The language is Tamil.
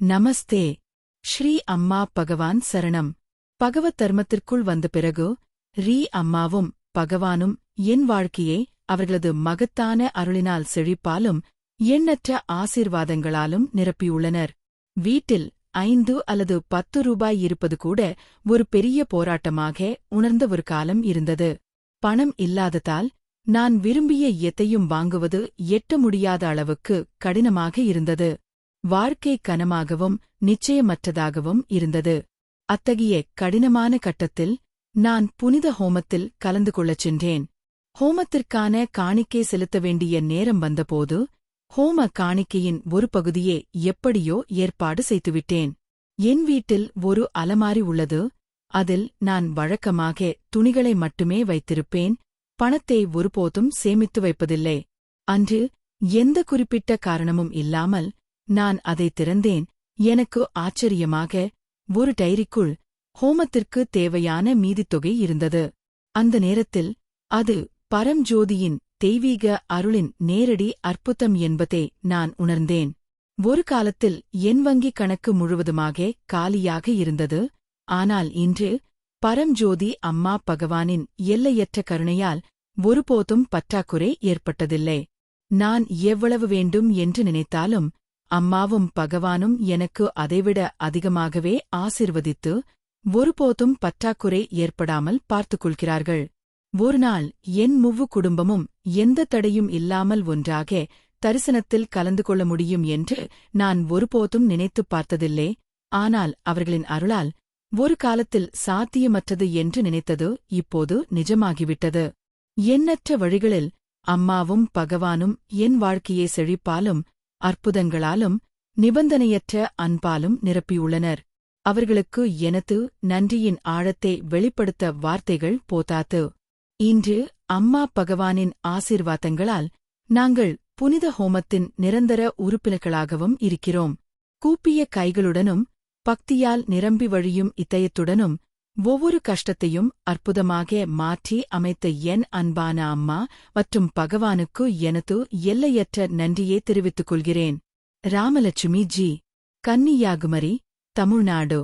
நமஸ்தே. ஸ்ரீ அம்மா பகவான் சரணம். பகவத் தர்மத்திற்குள் வந்த பிறகு ரீ அம்மாவும் பகவானும் என் வாழ்க்கையை அவர்களது மகத்தான அருளினால் செழிப்பாலும் எண்ணற்ற ஆசீர்வாதங்களாலும் நிரப்பியுள்ளனர். வீட்டில் ஐந்து அல்லது பத்து ரூபாய் இருப்பது கூட ஒரு பெரிய போராட்டமாக உணர்ந்த ஒரு காலம் இருந்தது. பணம் இல்லாததால் நான் விரும்பிய எத்தையும் வாங்குவது எட்ட முடியாத அளவுக்கு கடினமாக இருந்தது. வாழ்க்கை கனமாகவும் நிச்சயமற்றதாகவும் இருந்தது. அத்தகைய கடினமான கட்டத்தில் நான் புனித ஹோமத்தில் கலந்து கொள்ளச் சென்றேன். ஹோமத்திற்கான காணிக்கை செலுத்த வேண்டிய நேரம் வந்தபோது ஹோம காணிக்கையின் ஒரு பகுதியே எப்படியோ ஏற்பாடு செய்துவிட்டேன். என் வீட்டில் ஒரு அலமாரி உள்ளது. அதில் நான் வழக்கமாக துணிகளை மட்டுமே வைத்திருப்பேன். பணத்தை ஒருபோதும் சேமித்து வைப்பதில்லை. அன்று எந்த குறிப்பிட்ட காரணமும் இல்லாமல் நான் அதை திறந்தேன். எனக்கு ஆச்சரியமாக ஒரு டைரிக்குள் ஹோமத்திற்கு தேவையான மீதித்தொகை இருந்தது. அந்த நேரத்தில் அது பரம்ஜோதியின் தெய்வீக அருளின் நேரடி அற்புதம் என்பதை நான் உணர்ந்தேன். ஒரு காலத்தில் என் வங்கிக் கணக்கு முழுவதுமாக காலியாக இருந்தது. ஆனால் இன்று பரம்ஜோதி அம்மா பகவானின் எல்லையற்ற கருணையால் ஒருபோதும் பற்றாக்குறை ஏற்பட்டதில்லை. நான் எவ்வளவு வேண்டும் என்று நினைத்தாலும் அம்மாவும் பகவானும் எனக்கு அதைவிட அதிகமாகவே ஆசிர்வதித்து ஒருபோதும் பற்றாக்குறை ஏற்படாமல் பார்த்துக் கொள்கிறார்கள். ஒருநாள் என் முவ்வு குடும்பமும் எந்த தடையும் இல்லாமல் ஒன்றாக தரிசனத்தில் கலந்து கொள்ள முடியும் என்று நான் ஒருபோதும் நினைத்துப் பார்த்ததில்லை. ஆனால் அவர்களின் அருளால் ஒரு காலத்தில் சாத்தியமற்றது என்று நினைத்தது இப்போது நிஜமாகிவிட்டது. எண்ணற்ற வழிகளில் அம்மாவும் பகவானும் என் வாழ்க்கையை செழிப்பாலும் அற்புதங்களாலும் நிபந்தனையற்ற அன்பாலும் நிரப்பியுள்ளனர். அவர்களுக்கு எனது நன்றியின் ஆழத்தை வெளிப்படுத்த வார்த்தைகள் போதாது. இன்று அம்மா பகவானின் ஆசீர்வாதங்களால் நாங்கள் புனித ஹோமத்தின் நிரந்தர உறுப்பினர்களாகவும் இருக்கிறோம். கூப்பிய கைகளுடனும் பக்தியால் நிரம்பி வழியும் இதயத்துடனும் ஒவ்வொரு கஷ்டத்தையும் அற்புதமாக மாற்றி அமைத்த என் அன்பான அம்மா மற்றும் பகவானுக்கு எனது எல்லையற்ற நன்றியை தெரிவித்துக் கொள்கிறேன். ராமலட்சுமி ஜி. கன்னியாகுமரி தமிழ்நாடு.